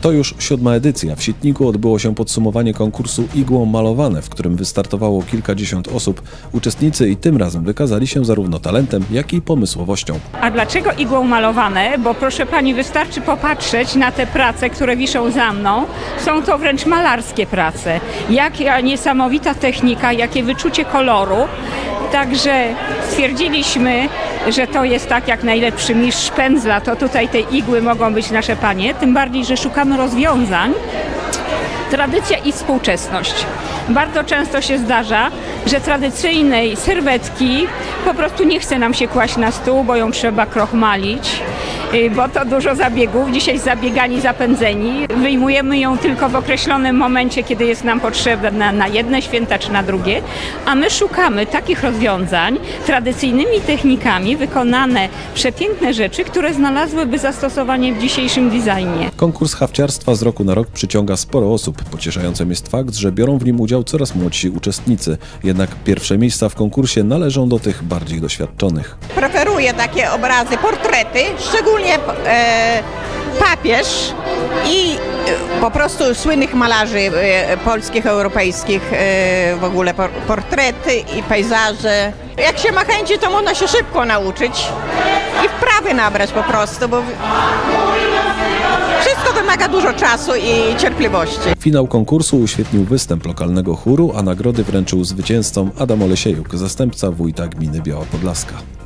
To już siódma edycja. W Sitniku odbyło się podsumowanie konkursu Igłą Malowane, w którym wystartowało kilkadziesiąt osób. Uczestnicy i tym razem wykazali się zarówno talentem, jak i pomysłowością. A dlaczego igłą malowane? Bo proszę pani, wystarczy popatrzeć na te prace, które wiszą za mną. Są to wręcz malarskie prace. Jaka niesamowita technika, jakie wyczucie koloru. Także stwierdziliśmy, że to jest tak jak najlepszy mistrz pędzla, to tutaj te igły mogą być nasze panie. Tym bardziej, że szukamy rozwiązań, tradycja i współczesność. Bardzo często się zdarza, że tradycyjnej serwetki po prostu nie chce nam się kłaść na stół, bo ją trzeba krochmalić, bo to dużo zabiegów. Dzisiaj zabiegani, zapędzeni. Wyjmujemy ją tylko w określonym momencie, kiedy jest nam potrzebna na, na jedne święta czy na drugie, a my szukamy takich rozwiązań tradycyjnymi technikami wykonane przepiękne rzeczy, które znalazłyby zastosowanie w dzisiejszym designie. Konkurs hawciarstwa z roku na rok przyciąga sporo osób. Pocieszającym jest fakt, że biorą w nim udział coraz młodsi uczestnicy. Jednak pierwsze miejsca w konkursie należą do tych bardziej doświadczonych. preferuję takie obrazy, portrety, szczególnie e, papież i e, po prostu słynnych malarzy e, polskich, europejskich, w ogóle por, portrety i pejzaże. Jak się ma chęci, to można się szybko nauczyć i wprawy nabrać po prostu, bo wszystko wymaga dużo czasu i cierpliwości. Finał konkursu uświetnił występ lokalnego chóru, a nagrody wręczył zwycięzcom Adam Olesiejuk, zastępca wójta gminy Biała Podlaska.